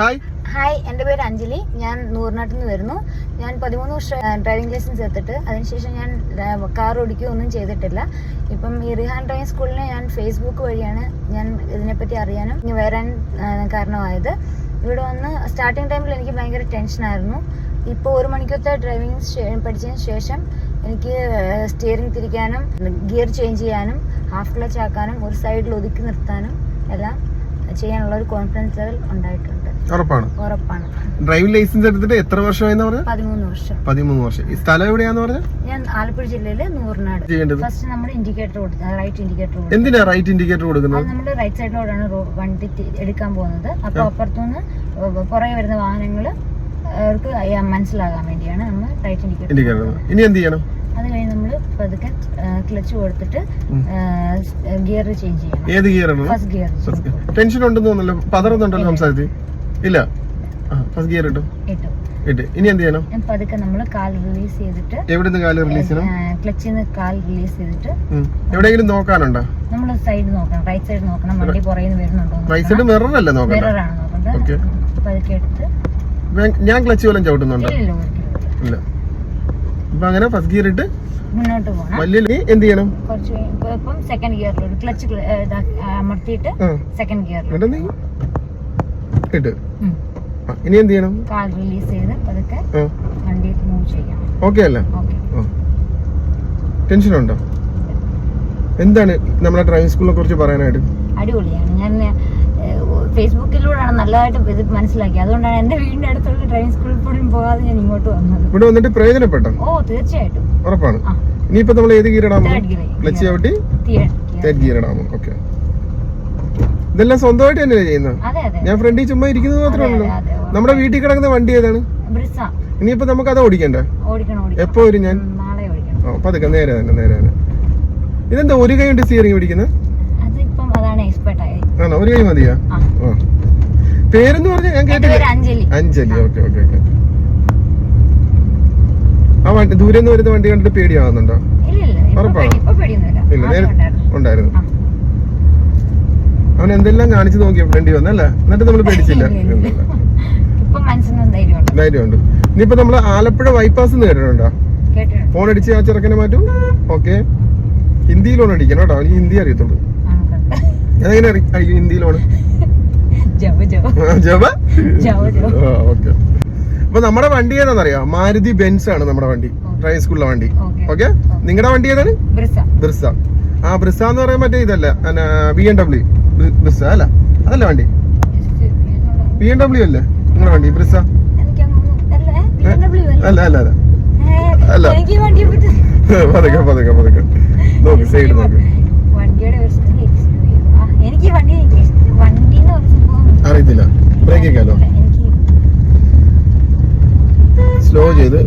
Hi hi എന്റെ പേര് അഞ്ജലി. ഞാൻ നൂറിനാട്ടിൽ നിന്ന് വരുന്നു. ഞാൻ പതിമൂന്ന് വർഷം ഡ്രൈവിംഗ് ലൈസൻസ് എടുത്തിട്ട് അതിനുശേഷം ഞാൻ കാർ ഓടിക്കുകയോ ഒന്നും ചെയ്തിട്ടില്ല. ഇപ്പം ഈ റിഹാൻ ഡ്രൈവിംഗ് സ്കൂളിനെ ഞാൻ ഫേസ്ബുക്ക് വഴിയാണ് ഞാൻ ഇതിനെപ്പറ്റി അറിയാനും ഇനി വരാൻ കാരണമായത്. ഇവിടെ വന്ന് സ്റ്റാർട്ടിങ് ടൈമിൽ എനിക്ക് ഭയങ്കര ടെൻഷനായിരുന്നു ഇപ്പോൾ ഒരു മണിക്കൂറത്തെ ഡ്രൈവിംഗ് പഠിച്ചതിന് ശേഷം എനിക്ക് സ്റ്റിയറിംഗ് തിരിക്കാനും ഗിയർ ചേഞ്ച് ചെയ്യാനും ഹാഫ് ക്ലച്ച് ആക്കാനും ഒരു സൈഡിൽ ഒതുക്കി നിർത്താനും എല്ലാം ചെയ്യാനുള്ള ഒരു കോൺഫിഡൻസ് ലെവൽ ഉണ്ടായിട്ടുണ്ട്. ഉറപ്പാണ്. ഉറപ്പാണ്. ഡ്രൈവിംഗ് ലൈസൻസ് എടുത്തിട്ട് എത്ര വർഷമായെന്ന് പറഞ്ഞു? പതിമൂന്ന് വർഷം. പതിമൂന്ന് വർഷം. ഈ സ്ഥലം എവിടെയാന്ന് പറഞ്ഞു? ഞാൻ ആലപ്പുഴ ജില്ലയിലെ നൂറിനാട്. ചെയ്യേണ്ടത്? ഫസ്റ്റ് നമ്മൾ ഇൻഡിക്കേറ്റർ കൊടുക്കുക റൈറ്റ് ഇൻഡിക്കേറ്റർ കൊടുക്കുക എന്തിനാ റൈറ്റ് ഇൻഡിക്കേറ്റർ കൊടുക്കുന്നത്? നമ്മൾ റൈറ്റ് സൈഡിലോടാണ് വണ്ടി എടുക്കാൻ പോകുന്നത്. അപ്പോൾ അപ്പുറത്തുനിന്ന് പുറകെ വരുന്ന വാഹനങ്ങൾ അവർക്ക് മനസ്സിലാകാൻ വേണ്ടിയാണ് നമ്മൾ റൈറ്റ് ഇൻഡിക്കേറ്റർ ഇനി എന്ത് ചെയ്യണം? അത് കഴിഞ്ഞ് നമ്മൾ പതുക്കെ ക്ലച്ച് കൊടുത്തിട്ട് ഗിയർ ചേഞ്ച് ചെയ്യണം. ഏത് ഗിയർ ഫസ്റ്റ് ഗിയർ ടെൻഷൻ ഉണ്ടെന്ന് തോന്നുന്നല്ലോ. പതറുന്നുണ്ടല്ലോ സംസാരിച്ച്. ഇല്ല. ഫസ്റ്റ് ഗിയർ ഇട്ടു. ഇട്ടു. ഇനി എന്ത് ചെയ്യണം? പതുക്കെ നമ്മൾ കാൽ റിലീസ് ചെയ്തിട്ട് എവിടുന്ന് കാൽ റിലീസ് ചെയ്യണം? ക്ലച്ചിൽ നിന്ന് കാൽ റിലീസ് ചെയ്തിട്ട്. എവിടെയെങ്കിലും നോക്കാനുണ്ടോ? നമ്മൾ സൈഡ് നോക്കണം റൈറ്റ് സൈഡ് നോക്കണം. വണ്ടി പുറകിൽ നിന്ന് വരുന്നുണ്ടോ റൈറ്റ് സൈഡ് മിറർ അല്ലേ നോക്കണം മിററാണ് ആണ് നോക്കണ്ടത് പതുക്കെ എടുത്ത്. ഞാൻ ക്ലച്ച് പോലും ചവിട്ടുന്നുണ്ടോ? ഇല്ല ഇല്ല അപ്പൊ അങ്ങനെ ഫസ്റ്റ് ഗിയർ ഇട്ട് മുന്നോട്ട് പോകണം വലിയ എന്ത് ചെയ്യണം? കുറച്ച് ഇപ്പം സെക്കൻഡ് ഗിയറിലോട്ട് ക്ലച്ച് അമർത്തിയിട്ട് സെക്കൻഡ് ഗിയറിലോട്ട് ഇട്ട് ഇനി എന്ത് ചെയ്യണം? കാൽ റിലീസ് ചെയ്ത് പതുക്കെ ആ. വണ്ടി മൂവ് ഓക്കെ അല്ല? ടെൻഷൻ ഉണ്ടോ? എന്താണ് നമ്മളെ ഡ്രൈവിംഗ് സ്കൂളിനെ കുറിച്ച് പറയാനായിട്ട്? അടിപൊളിയാണ്. ഞാൻ ഫേസ്ബുക്കിലൂടെയാണ് നല്ലതായിട്ട് ഇത് മനസ്സിലാക്കി അതുകൊണ്ടാണ് എന്റെ വീടിന്റെ അടുത്തുള്ള ഡ്രൈവിംഗ് സ്കൂളിൽ പോലും പോകാതെ ഞാൻ ഇങ്ങോട്ട് വന്നത്. ഇവിടെ വന്നിട്ട് പ്രയോജനപ്പെട്ടോ? ഓ തീർച്ചയായിട്ടും. ഉറപ്പാണ്. ഇനിയിപ്പോ നമ്മൾ ഏത് ഗീരടാമോ ക്ലച്ച് ചവിട്ടി തേർഡ് ഗിയർ ഓക്കെ ഇതെല്ലാം സ്വന്തമായിട്ട് തന്നെയാണ് ചെയ്യുന്നത്? ഞാൻ ഫ്രണ്ടിൽ ചുമ്മാ ഇരിക്കുന്നത് മാത്രമേ ഉള്ളൂ. നമ്മുടെ വീട്ടിൽ കിടക്കുന്ന വണ്ടി ഏതാണ്? ഇനിയിപ്പോ നമുക്ക് അത് ഓടിക്കണ്ടേ? ഓടിക്കണം ഓടിക്കണം. എപ്പോ വരും ഞാൻ? പതുക്കെ നേരെ തന്നെ നേരെ തന്നെ. ഇതെന്താ ഒരു കൈ കൊണ്ട് സ്റ്റിയറിംഗ് പിടിക്കുന്നത്? ആണോ? ഒരു കൈ മതിയാ? പേരെന്ന് പറഞ്ഞാൽ ഞാൻ കേട്ടില്ല. അഞ്ജലി. Okay okay okay. ആ വണ്ടി ദൂരെ നിന്ന് വരുന്ന വണ്ടി കണ്ടിട്ട് പേടിയാവുന്നുണ്ടോ? ഉറപ്പാണോ? ഇല്ല നേരെ ഉണ്ടായിരുന്നു. അവൻ എന്തെല്ലാം കാണിച്ചു നോക്കിയ ഫ്രണ്ടി വന്നല്ലേ എന്നിട്ട് നമ്മൾ പേടിച്ചില്ല. ധൈര്യമുണ്ട്. ഇനിയിപ്പോ നമ്മൾ ആലപ്പുഴ ബൈപ്പാസ് കേട്ടിട്ടുണ്ടോ? ഫോൺ അടിച്ച് ആ ചെറുക്കനെ മാറ്റും. ഓക്കെ ഹിന്ദിയിലോണ് അടിക്കണം കേട്ടോ. അവന് ഹിന്ദി അറിയത്തുള്ളൂ. അതെങ്ങനെ അറി- അയ്യോ ഹിന്ദിയിലോണ് ഓക്കെ അപ്പൊ നമ്മുടെ വണ്ടി ഏതാണെന്നറിയാം മാരുതി ബെൻസ് ആണ് നമ്മുടെ വണ്ടി. ഡ്രൈവിംഗ് സ്കൂളിലെ വണ്ടി. ഓക്കെ നിങ്ങളുടെ വണ്ടി ഏതാണ്? ബ്രിസ. ബ്രിസ. ആ ബ്രിസ എന്ന് പറയാൻ മറ്റേ ഇതല്ല. ബി എം ഡബ്ല്യു ബ്രിസ അല്ല അതല്ല വണ്ടി. ബി എം ഡബ്ല്യു അല്ലേ? നിങ്ങളുടെ വണ്ടി ബ്രിസ അല്ല അല്ല അല്ല. അല്ല. പതുക്കെ പതുക്കെ പതുക്കെ. നോക്ക് സൈഡ് നോക്ക്. അറിയത്തില്ല. ബ്രേക്ക് വെക്കാലോ എനിക്ക് സ്ലോ ചെയ്ത്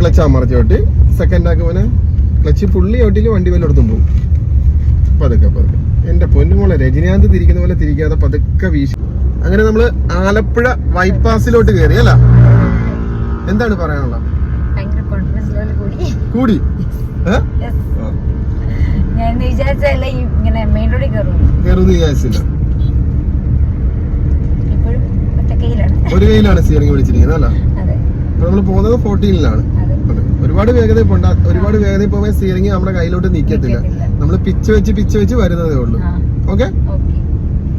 ക്ലച്ച് അമർത്തി ചവിട്ടി സെക്കൻഡ് ആക്കുമ്പോൾ ക്ലച്ച് ഫുള്ളി ചവിട്ടിയിൽ വണ്ടി വല്ലയിടത്തും പോകും. പതുക്കെ പതുക്കെ. എന്റെ പൊന്നുമോളെ രജനീകാന്ത് തിരിക്കുന്ന പോലെ തിരിക്കാതെ പതുക്കെ വീശി. അങ്ങനെ നമ്മൾ ആലപ്പുഴ ബൈപ്പാസിലോട്ട് കയറി അല്ല? എന്താണ് പറയാനുള്ള കൂടി? ഞാൻ ഈ ഇങ്ങനെ മെയിൻ റോഡിൽ വിചാരിച്ചില്ല. ഒരു കയ്യിലാണ് സ്റ്റിയറിംഗ് പിടിച്ചിരിക്കുന്നത് അല്ല? അതെ. നമ്മൾ പോകുന്നത് ഫോർട്ടീനിലാണ്. ഒരുപാട് വേഗത പോണ്ട ഒരുപാട് വേഗത പോകുമ്പോൾ സ്റ്റിയറിംഗ് നമ്മുടെ കയ്യിലോട്ട് നീക്കത്തില്ല. നമ്മൾ പിച്ച് വെച്ച് പിച്ച് വെച്ച് വരുന്നതേ ഉള്ളൂ. ഓക്കെ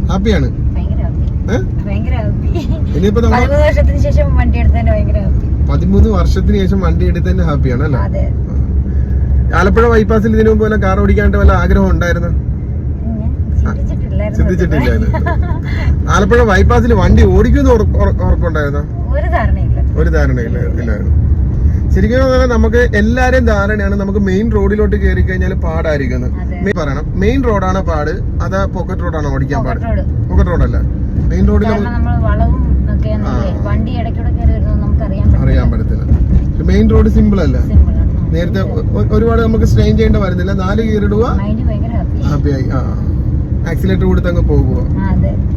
ഹാപ്പിയാണ് ഇനിയിപ്പോ പതിമൂന്ന് വർഷത്തിന് ശേഷം വണ്ടി എടുത്തതിന് ഹാപ്പിയാണ് അല്ലേ? ആലപ്പുഴ ബൈപ്പാസിൽ ഇതിനു മുമ്പ് വല്ല കാർ ഓടിക്കാണ്ട് വല്ല ആഗ്രഹം ഉണ്ടായിരുന്നു? ചിന്തിച്ചിട്ടില്ലായിരുന്നു ആലപ്പുഴ ബൈപ്പാസിൽ വണ്ടി ഓടിക്കുന്നു ഉറപ്പ്- ഉറ- ഒരു ധാരണയില്ല. ഒരു ധാരണയില്ല ഇല്ലായിരുന്നു. ശരിക്കും പറഞ്ഞാൽ നമുക്ക് എല്ലാരെയും ധാരണയാണ് നമുക്ക് മെയിൻ റോഡിലോട്ട് കയറി കഴിഞ്ഞാൽ പാടായിരിക്കുന്നത്. പറയണം. മെയിൻ റോഡാണ് പാട്. അതാ പോക്കറ്റ് റോഡാണ് ഓടിക്കാൻ പാട്. പോക്കറ്റ് റോഡല്ല മെയിൻ റോഡിൽ അറിയാൻ പറ്റത്തില്ല. മെയിൻ റോഡ് സിമ്പിൾ അല്ല. നേരത്തെ ഒരുപാട് നമുക്ക് സ്ട്രെയിൻ ചെയ്യേണ്ട വരുന്നില്ല. നാല് ഹാപ്പി ഹാപ്പിയായി ആ. ആക്സിലേറ്റർ കൊടുത്ത് അങ്ങ് പോകുക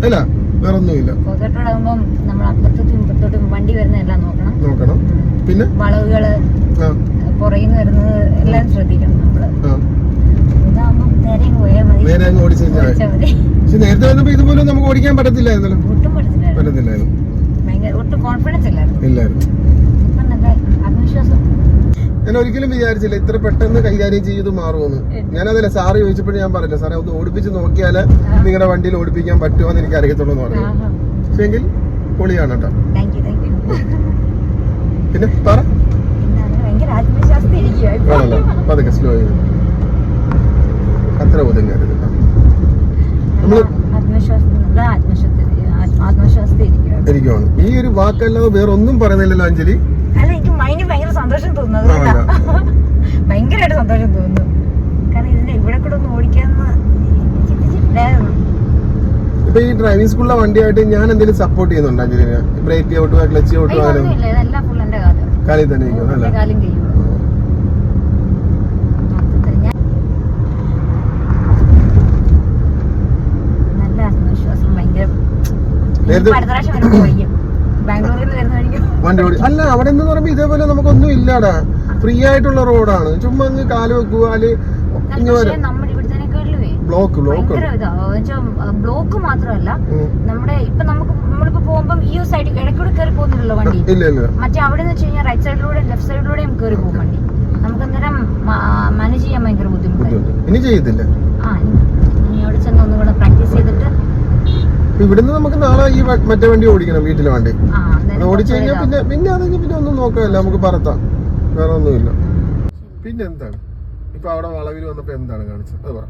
അല്ല. വേറെ ഒന്നുമില്ല പോക്കറ്റോടാകുമ്പോൾ നമ്മൾ അപ്പുറത്തോട്ടും ഇപ്പുറത്തോട്ടും വണ്ടി വരുന്നതെല്ലാം നോക്കണം. നോക്കണം. പിന്നെ? വളവുകൾ ആ. പുറകിന്ന് വരുന്നത് എല്ലാം ശ്രദ്ധിക്കണം നമ്മൾ. ആ. ഇതാകുമ്പോൾ നേരെ അങ്ങ് പോയാൽ മതി. നേരെ അങ്ങ് ഓടിച്ചു ഓടിച്ചാൽ പക്ഷെ നേരത്തെ വന്നപ്പോ ഇതുപോലെ നമുക്ക് ഓടിക്കാൻ പറ്റത്തില്ലായിരുന്നല്ലോ. ഒട്ടും പറ്റത്തില്ലായിരുന്നു. ഇല്ലായിരുന്നു. ഇപ്പം നല്ല ആത്മവിശ്വാസം. ഞാൻ ഒരിക്കലും വിചാരിച്ചില്ല ഇത്ര പെട്ടെന്ന് കൈകാര്യം ചെയ്ത് മാറുമെന്ന് ഞാനതല്ല സാറ് ചോദിച്ചപ്പോഴും ഞാൻ പറഞ്ഞില്ല സാറേ ഒന്ന് ഓടിപ്പിച്ച് നോക്കിയാൽ നിങ്ങളുടെ വണ്ടിയിൽ ഓടിപ്പിക്കാൻ പറ്റുമോ എന്ന് എനിക്ക് അറിയത്തുള്ളൂ എന്ന് പറഞ്ഞു. പക്ഷേ എങ്കിൽ പൊളിയാണ് കേട്ടോ. പിന്നെ പറ. പതുക്കെ സ്ലോ ചെയ്ത് അത്ര ഒതുങ്ങരുത് നമ്മൾ ആത്മവിശ്വാസത്തിൽ ഇരിക്കുവാണ്. ഈ ഒരു വാക്കല്ലാതെ വേറെ ഒന്നും പറയുന്നില്ലല്ലോ അഞ്ജലി. അല്ല എനിക്ക് മൈൻഡ് ഭയങ്കര സന്തോഷം തോന്നുന്നു ആ, ഭയങ്കരമായിട്ട് സന്തോഷം തോന്നുന്നു. കാരണം ഇതിന്റെ ഇവിടെ കൂടെ ഒന്ന് ഓടിക്കാന്ന് ചിന്തിച്ചിട്ടുണ്ടായിരുന്നു ഇപ്പൊ ഈ ഡ്രൈവിംഗ് സ്കൂളിലെ വണ്ടിയായിട്ട് ഞാൻ എന്തെങ്കിലും സപ്പോർട്ട് ചെയ്യുന്നുണ്ടോ അഞ്ജലിന് ബ്രേക്ക് ഔട്ടോ ക്ലച്ച് ഔട്ടോ കാലിൽ. തന്നെ നേരത്തെ- വണ്ടി അല്ല അവിടെ എന്ന് പറയുമ്പോ ഇതേപോലെ നമുക്കൊന്നും ഇല്ലടാ. ഫ്രീ ആയിട്ടുള്ള റോഡാണ്. ചുമ്മാ അങ്ങ് കാൽ വെക്കുക ഇങ്ങനെ ഇവിടുത്തേക്കാളുവേ ബ്ലോക്ക് ബ്ലോക്ക് ബ്ലോക്ക് മാത്രമല്ല. നമ്മുടെ ഇപ്പൊ നമുക്ക് നമ്മളിപ്പോ പോകുമ്പോ ഈ സൈഡിൽ ഇടയ്ക്കൂടെ കയറി പോകുന്നില്ലല്ലോ വണ്ടി. മറ്റേ അവിടെ എന്ന് വെച്ച് കഴിഞ്ഞാൽ റൈറ്റ് സൈഡിലൂടെ ലെഫ്റ്റ് സൈഡിലൂടെയും കയറി പോകും വണ്ടി. നമുക്ക് അന്നേരം മാനേജ് ചെയ്യാൻ ഭയങ്കര ബുദ്ധിമുട്ടാണ് ബുദ്ധിമുട്ട്. ഇനി ചെയ്യത്തില്ല. ആ ഇനി- ഇനി അവിടെ ചെന്ന് ഒന്നുകൂടെ പ്രാക്ടീസ് ചെയ്തിട്ട് ഇപ്പൊ ഇവിടുന്ന് നമുക്ക് നാളെ ഈ മറ്റേ വണ്ടി ഓടിക്കണം വീട്ടിലെ വണ്ടി. ഓടിച്ചു കഴിഞ്ഞാൽ പിന്നെ പിന്നെ അതെങ്കിൽ പിന്നെ ഒന്നും നോക്കാനില്ല. നമുക്ക് പറത്താം. വേറെ ഒന്നുമില്ല. പിന്നെ എന്താണ്? ഇപ്പൊ അവിടെ വളവിൽ വന്നപ്പോ എന്താണ് കാണിച്ചത്? അത് പറ.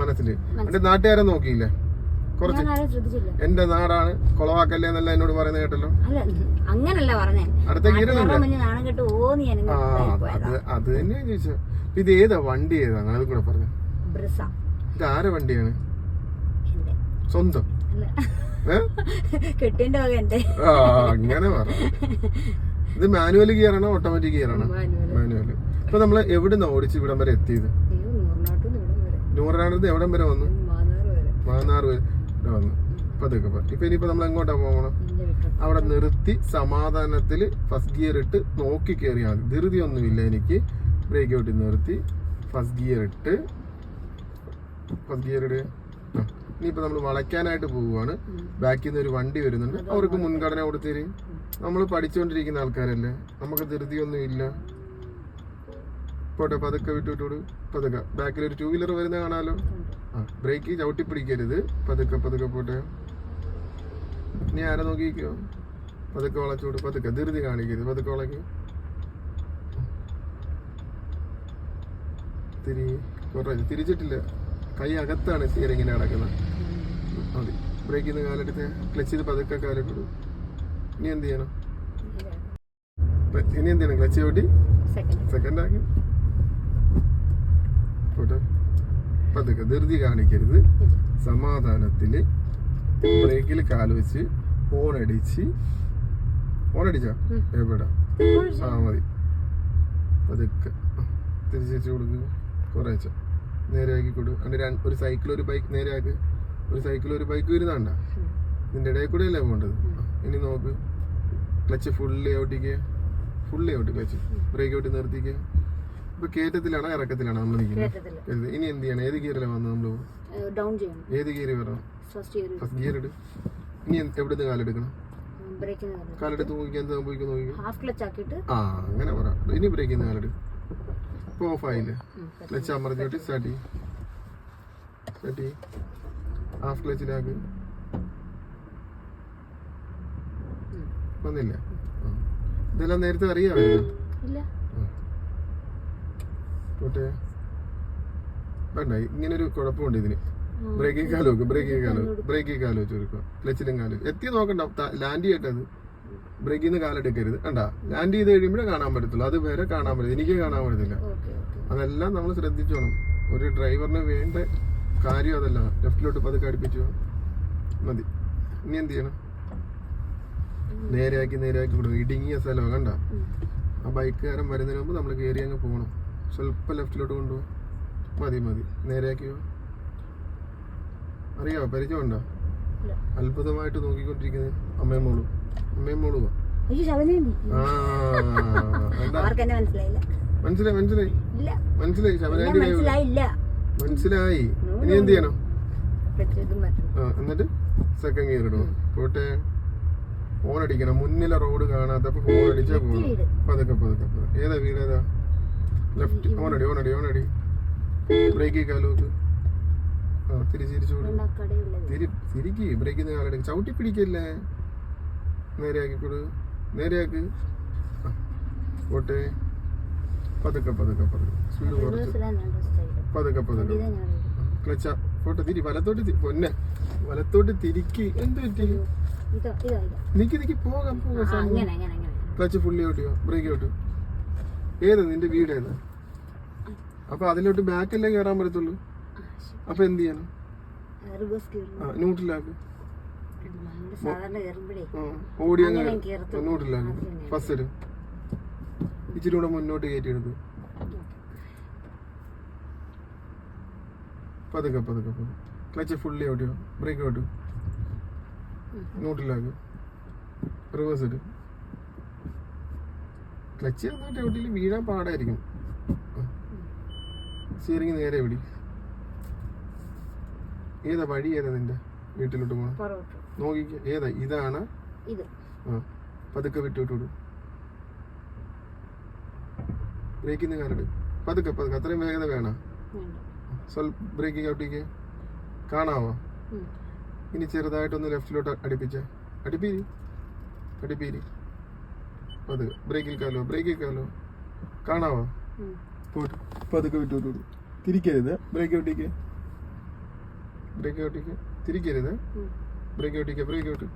മനസ്സിൽ. എന്റെ നാട്ടുകാരെ നോക്കിയില്ലേ? കുറച്ച്. എന്റെ നാടാണ്. കൊളവാക്കല്ലേ എന്നല്ല എന്നോട് പറയുന്നത് കേട്ടല്ലോ. അങ്ങനല്ല പറഞ്ഞേ. അടുത്ത അത് തന്നെയാ ചോദിച്ചത്. ഇത് ഏതാ? വണ്ടി ഏതാ? അത് കൂടെ പറഞ്ഞു. ബ്രിസ ഇത് ആരെ വണ്ടിയാണ് സ്വന്തം കെട്ടിന്റെ ആ അങ്ങനെ പറ. ഇത് മാനുവൽ ഗിയർ ആണോ ഓട്ടോമാറ്റിക് ഗിയർ ആണോ. മാനുവൽ ഇപ്പൊ നമ്മൾ നിന്ന് ഓടിച്ച് ഇവിടം വരെ എത്തിയത്? നൂറാനടുത്ത് എവിടം വരെ വന്നു? മാന്നാർ വരെ. വന്നു. പതുക്കെ. ഇപ്പൊ ഇനിയിപ്പോ നമ്മൾ എങ്ങോട്ടാ പോകണം അവിടെ നിർത്തി സമാധാനത്തിൽ ഫസ്റ്റ് ഗിയർ ഇട്ട് നോക്കി കയറിയാൽ മതി. ധൃതി ഒന്നുമില്ല എനിക്ക്. ബ്രേക്ക് ഔട്ടിൽ നിർത്തി ഫസ്റ്റ് ഗിയർ ഇട്ട് ഫസ്റ്റ് ഗിയർ ഇടുക നമ്മൾ വളയ്ക്കാനായിട്ട് പോവുകയാണ് ബാക്കിൽ നിന്ന് ഒരു വണ്ടി വരുന്നുണ്ട്. അവർക്ക് മുൻഗണന കൊടുത്തേര്. നമ്മൾ പഠിച്ചുകൊണ്ടിരിക്കുന്ന ആൾക്കാരല്ലേ? നമുക്ക് ധൃതിയൊന്നും ഇല്ല. പോട്ടെ പതുക്കെ വിട്ടുവിട്ടോട്. പതുക്കെ. ബാക്കിൽ ഒരു ടൂ വീലർ വരുന്ന കാണാലോ. ആ ബ്രേക്ക് ചവിട്ടി പിടിക്കരുത് പതുക്കെ പതുക്കെ പോട്ടെ. നീ ആരെ നോക്കിക്കോ പതുക്കെ വളച്ചോട് പതുക്കെ. ധൃതി കാണിക്കരുത്. പതുക്കെ വളക്കി. തിരി. കുറച്ച്. തിരിച്ചിട്ടില്ല. കൈ അകത്താണ് സ്റ്റിയറിങ്ങിന് കിടക്കുന്നത് മതി. ബ്രേക്കിൽ നിന്ന് കാലെടുത്ത് ക്ലച്ച് ചെയ്ത് പതുക്കെ കാലിട്ടു ഇനി എന്ത് ചെയ്യണം? ഇനി എന്ത് ചെയ്യണം? ക്ലച്ച് ചവിട്ടി? സെക്കൻഡ് ആക്കി. പോട്ടെ. പതുക്കെ ധൃതി കാണിക്കരുത്. സമാധാനത്തിൽ ബ്രേക്കിൽ കാൽ വെച്ച് ഹോൺ അടിച്ച്. ഹോൺ അടിച്ചാ. എവിടെ? ആ മതി. പതുക്കെ. തിരിച്ചു വെച്ച് കൊടുക്കുക കുറേച്ച നേരെയാക്കി കൊടുക്കും രണ്ട് ഒരു സൈക്കിൾ ഒരു ബൈക്ക് നേരെയാക്കി. ഒരു സൈക്കിൾ ഒരു ബൈക്ക് വരുന്നണ്ട നിന്റെ ഇടയിൽ കൂടെ അല്ലേ പോകേണ്ടത് ഇനി നോക്ക്. Clutch fully ഔട്ടിക്ക് fully out clutch brake out നിർത്തിക്ക്. ഇപ്പൊ കേറ്റത്തിലാണോ ഇറക്കത്തിലാണോ നമ്മൾ നിൽക്കുന്നത്. ഇനി എന്ത് ചെയ്യണം? ഏത് ഗിയറിലാണ് വന്നത് നമ്മൾ ഡൗൺ ചെയ്യണം. ഏത് ഗിയർ വരണം? ഫസ്റ്റ് ഗിയർ ഇട്. ഇനി എവിടുന്ന് കാലെടുക്കണം കാലെടുത്ത് നോക്കിക്കാൻ നോക്കി ആ അങ്ങനെ പറ. ഇനി ബ്രേക്ക് ചെയ്യുന്ന കാലെടു. ഇപ്പൊ ഓഫ് ആയില്ലേ? ക്ലച്ച് അമർത്തിയിട്ട് സ്റ്റാർട്ട് ചെയ്യും. സ്റ്റാർട്ട് ചെയ്യും. ഹാഫ് ക്ലച്ചിലാക്ക് വന്നില്ല. ഇതെല്ലാം നേരത്തെ അറിയാമായിരുന്നു? പോട്ടെ. വേണ്ട ഇങ്ങനൊരു കുഴപ്പമുണ്ട് ഇതിന്. ബ്രേക്കിംഗ് കാലം ബ്രേക്കിംഗ് കാലോ. ബ്രേക്കിംഗ് കാലോ വെച്ച് കൊടുക്കുക. ക്ലച്ചിലും കാലം. എത്തി നോക്കണ്ട. ലാൻഡ് ചെയ്യട്ടത് ബ്രേക്കിൽ നിന്ന് കാലെടുക്കരുത്. കണ്ട? ലാൻഡ് ചെയ്ത് കഴിയുമ്പോഴേ കാണാൻ പറ്റത്തുള്ളൂ. അത് വരെ കാണാൻ പറ്റില്ല എനിക്ക് കാണാൻ പറ്റത്തില്ല. അതെല്ലാം നമ്മൾ ശ്രദ്ധിച്ചോണം. ഒരു ഡ്രൈവറിന് വേണ്ട കാര്യം അതല്ല. ലെഫ്റ്റിലോട്ട് പതുക്കെ അടുപ്പിച്ചു മതി. ഇനി എന്ത് ചെയ്യണം? നേരെയാക്കി നേരെയാക്കി വിടും ഇടുങ്ങിയ സ്ഥലമാണ് കണ്ട? ആ ബൈക്കുകാരൻ വരുന്നതിന് മുമ്പ് നമ്മൾ കയറി അങ്ങ് പോകണം സ്വല്പം ലെഫ്റ്റിലോട്ട് കൊണ്ടുപോകും മതി മതി. നേരെയാക്കിയോ അറിയാവോ? പരിചയമുണ്ടോ. അത്ഭുതമായിട്ട് നോക്കിക്കൊണ്ടിരിക്കുന്നത് അമ്മയും മോളും. മനസ്സിലായി ഇനി എന്ത് ചെയ്യണം? എന്നിട്ട് സെക്കൻഡ് ഗിയർ ഇടുക പോട്ടെ. ഫോൺ അടിക്കണം. മുന്നിലെ റോഡ് കാണാത്തപ്പോ ഫോൺ അടിച്ചാ പോകും. പതുക്കെ പതുക്കെ പതുക്കെ. ഏതാ വീട് ഏതാ? ലെഫ്റ്റ് ഓണടി ഓണടി ഓണടി ബ്രേക്ക് കാലോക്ക് ആ തിരിച്ചിരിച്ചു തിരി തിരിക്ക് ബ്രേക്ക് കാലടി ചവിട്ടി പിടിക്കല്ലേ? നേരെയാക്കി. കൊടു നേരെയാക്ക് പോട്ടെ. പതുക്കെ പതുക്കെ പതുക്കെ. സ്പീഡ് കുറച്ച്. പതുക്കെ പതുക്കെ. ക്ലച്ച. പോട്ടെ തിരി. വലത്തോട്ട് പൊന്നെ. വലത്തോട്ട് തിരിക്ക്. എന്ത് പറ്റി? നിക്ക് നിക്ക്. പോകാം പോകാം ക്ലച്ച് ഫുള്ളി ഓട്ടിയോ? ബ്രേക്ക് ഓട്ടു? ഏത്? നിന്റെ വീട് ഏതാ അപ്പൊ അതിലോട്ട് ബാക്കല്ലേ കയറാൻ പറ്റത്തുള്ളൂ? അപ്പൊ എന്ത് ചെയ്യണം? ആ ന്യൂട്രലാക്ക്. ഓടി അങ്ങനെ. ഫസ്റ്റ് ഇച്ചിരി കൂടെ മുന്നോട്ട് കയറ്റി എടുക്ക് പതുക്കെ പതുക്കെ. പതുക്കെ ക്ലച്ച് ഫുള്ളി ഓട്ടിയോ ബ്രേക്ക് ഔട്ട് ന്യൂട്രലാക്ക് റിവേഴ്സ് ഇട്ട് ക്ലച്ച് നന്നായിട്ട് എവിടെയെങ്കിലും വീഴാൻ പാടായിരിക്കും. സ്റ്റിയറിംഗ് നേരെ പിടി. ഏതാ വഴി? ഏതാ നിന്റെ? വീട്ടിലോട്ട് പോകണം നോക്കിക്ക. ഏതാ? ഇതാണ്? ആ. പതുക്കെ വിട്ടു വിട്ടു വിടും ബ്രേക്കിന്ന് കാലട് പതുക്കെ പതുക്കെ. അത്രയും വേഗത വേണം? വേണ്ട. ബ്രേക്കിംഗ് ബ്രേക്ക് ചവിട്ടിക്ക് കാണാവോ. ഇനി ചെറുതായിട്ടൊന്ന് ലെഫ്റ്റിലോട്ട് അടുപ്പിച്ച. അടുപ്പീരി. അടുപ്പീരി. പതുക്കെ. ബ്രേക്കിൽ കാലോ? ബ്രേക്കിൽ കാലോ? കാണാവോ. പോട്ട് പതുക്കെ വിട്ടു വിട്ടു വിടും തിരിക്കരുത്. ബ്രേക്ക് ഔട്ടിക്ക് ബ്രേക്ക് ഔട്ടിക്ക് തിരിക്കരുത്. ബ്രേക്ക് ഔട്ടിക്ക് ബ്രേക്ക് ഇടിക്കും.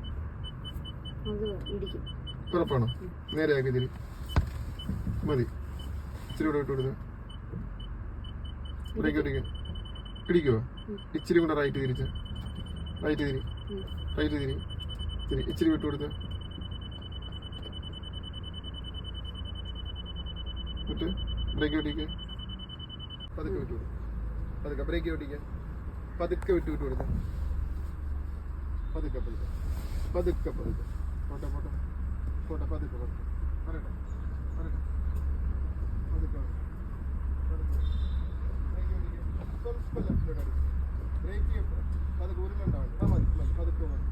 ഉറപ്പാണോ? നേരെ ആക്കി തിരി. മതി. ഇച്ചിരി കൂടെ വിട്ടു കൊടുത്ത് ബ്രേക്ക് ഔട്ടിക്ക് ഇടിക്കുവോ? ഇച്ചിരി കൂടെ റൈറ്റ് തിരിച്ച്. റൈറ്റ് തിരി. റൈറ്റ് തിരി. തിരി. ഇച്ചിരി വിട്ടു കൊടുത്ത് വിട്ട് ബ്രേക്ക് ഔട്ടിക്ക് പതുക്കെ വിട്ടു കൊടുത്ത് പതുക്കെ ബ്രേക്ക് ഔട്ടിക്ക് പതുക്കെ വിട്ടു വിട്ടു കൊടുത്ത് പതുക്കെ പതുക്കെ പതുക്കെ പതുക്കെ പോട്ടെ പോട്ടെ. പോട്ടെ പതുക്കെ പതുക്കെ. പറയട്ടെ വരട്ടെ പതുക്കെ സ്വല്പം ലെഫ്റ്റിലോട്ട് അടുത്ത് ബ്രേക്ക് ചെയ്യപ്പോ പതുക്കെ. ഉരുളുണ്ടാവും ആ മതി മതി പതുക്കെ മതി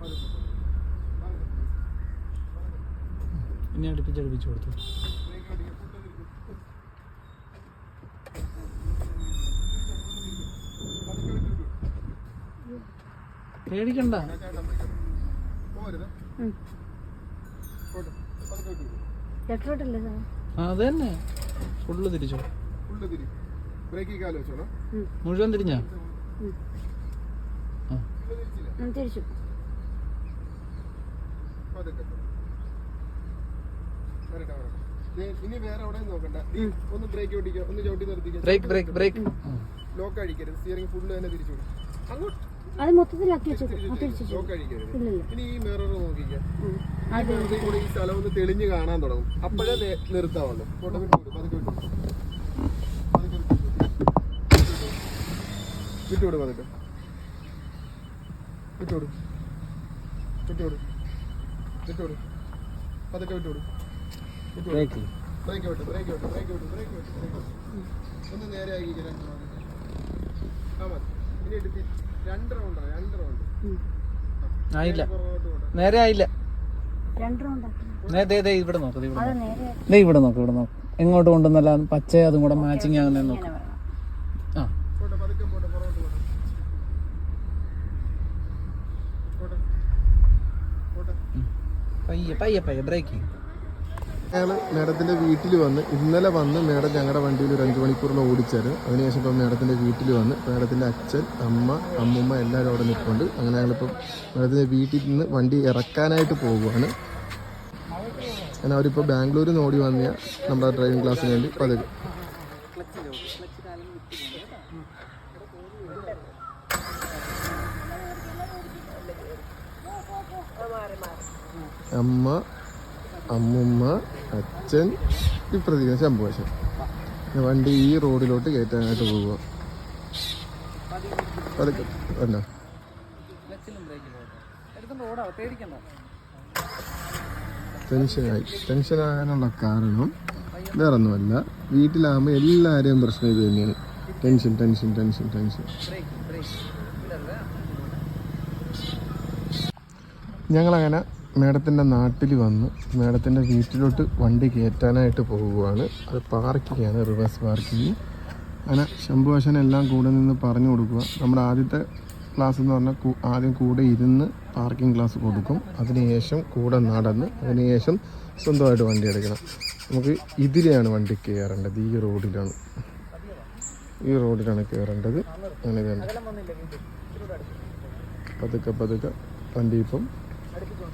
പതുക്കെ ഇനി അടുപ്പിച്ച് അടുപ്പിച്ച് കൊടുത്തു. ബ്രേക്ക് ഔട്ടിക്ക് ഫുഡ് തിരിക്കും പതുക്കെ വിട്ടു വിട്ടു പേടിക്കണ്ട. അതന്നെ സാർ അത് തന്നെ ഫുള്ള് തിരിച്ചോ? തിരി. ബ്രേക്കിൽ കാൽ വെച്ചോളാം. മുഴുവൻ തിരിഞ്ഞാ? തിരിച്ചു. ഇനി വേറെ അവിടെ നോക്കണ്ട. ഒന്ന് ബ്രേക്ക് ഓടിക്കുക ഒന്ന് ചവിട്ടി നിർത്തിക്കുക ബ്രേക്ക് ബ്രേക്ക് ബ്രേക്ക്. ലോക്ക് അടിക്കരുത് സ്റ്റിയറിംഗ് ഫുള്ള് തന്നെ തിരിച്ചു അങ്ങോട്ട്. അത് മൊത്തത്തിലാക്കി വെച്ചത് ഈ സ്ഥലം ഒന്ന് തെളിഞ്ഞ് കാണാൻ തുടങ്ങും. അപ്പോഴേ നിർത്താവുള്ളൂ. വിട്ടുവിടും പതുക്കെ വിട്ടുവിടും വിട്ടുവിടും വിട്ടുവിടും പതുക്കെ. വിട്ടുവിടും ബ്രേക്ക് ബ്രേക്ക് വിട്ടു ബ്രേക്ക് വിട്ടു ബ്രേക്ക് വിട്ടു ബ്രേക്ക് വിട്ടു ഒന്ന് നേരെ ആക്കി ആ മതി. ഇനി എടുത്ത് രണ്ട് റൗണ്ടോ രണ്ട് റൗണ്ട് ഉം. ആയില്ല. നേരെ ആയില്ല. രണ്ട് റൗണ്ട് ആക്കി. നേ ദേ ദേ ഇവിടെ നോക്ക് ദേ ഇവിടെ നോക്ക്. ദേ ഇവിടെ നോക്ക് ഇവിടെ നോക്ക്. എങ്ങോട്ട് കൊണ്ടുവന്നല്ല പച്ച അതും കൂടെ മാച്ചിങ് ആകുന്ന നോക്ക്. ആ. പോട്ടെ പതുക്കെ പോട്ടെ പുറകോട്ട് പോട്ടെ. പോട്ടെ. പോട്ടെ പയ്യെ പയ്യെ പയ്യെ ബ്രേക്ക് ഞങ്ങൾ മേഡത്തിന്റെ വീട്ടിൽ വന്ന് ഇന്നലെ വന്ന് മേഡം ഞങ്ങളുടെ വണ്ടിയിൽ ഒരു അഞ്ച് മണിക്കൂറിൽ ഓടിച്ചായിരുന്നു അതിനുശേഷം ഇപ്പം മേഡത്തിന്റെ വീട്ടിൽ വന്ന് മേഡത്തിന്റെ അച്ഛൻ അമ്മ അമ്മുമ്മ എല്ലാവരും അവിടെ നിൽപ്പുണ്ട്. അങ്ങനെ ഞങ്ങളിപ്പം മേഡത്തിന്റെ വീട്ടിൽ നിന്ന് വണ്ടി ഇറക്കാനായിട്ട് പോകുവാണ് അങ്ങനെ അവരിപ്പോൾ ബാംഗ്ലൂരിൽ നിന്ന് ഓടി വന്ന നമ്മുടെ ഡ്രൈവിംഗ് ക്ലാസ്സിന് വേണ്ടി പതിവ്. അമ്മ അമ്മുമ്മ അച്ഛൻ ഈ ഇപ്പുറത്തേക്ക് ശംഭുവശൻ വണ്ടി ഈ റോഡിലോട്ട് കയറ്റാനായിട്ട് പോവുക. അതൊക്കെ അല്ല ടെൻഷനായി. ടെൻഷനാകാനുള്ള കാരണം വേറെ ഒന്നുമല്ല വീട്ടിലാകുമ്പോൾ എല്ലാവരെയും പ്രശ്നം ഇത് തന്നെയാണ്. Tension tension tension tension. ഞങ്ങളങ്ങനെ മേഡത്തിന്റെ നാട്ടിൽ വന്ന്. മേഡത്തിന്റെ വീട്ടിലോട്ട് വണ്ടി കയറ്റാനായിട്ട് പോവുകയാണ്. അത് പാർക്കിങ്ങാണ് റിവേഴ്സ് പാർക്കിങ് അങ്ങനെ ശംഭുവശനെല്ലാം കൂടെ നിന്ന് പറഞ്ഞു കൊടുക്കുക. നമ്മുടെ ആദ്യത്തെ ക്ലാസ് എന്ന് പറഞ്ഞാൽ ആദ്യം കൂടെ ഇരുന്ന് പാർക്കിംഗ് ക്ലാസ് കൊടുക്കും. അതിനുശേഷം കൂടെ നടന്ന് അതിനുശേഷം സ്വന്തമായിട്ട് വണ്ടി എടുക്കണം. നമുക്ക് ഇതിലെയാണ് വണ്ടി കയറേണ്ടത്. ഈ റോഡിലാണ്. ഈ റോഡിലാണ് കയറേണ്ടത്. അങ്ങനെ പതുക്കെ പതുക്കെ വണ്ടി ഇപ്പം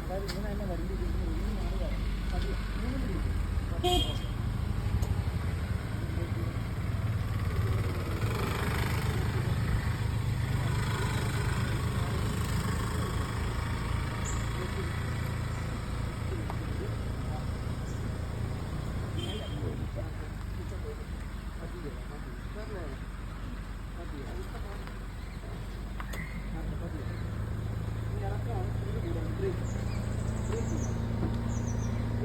അതായത് ഇങ്ങനെ തന്നെ വലിയ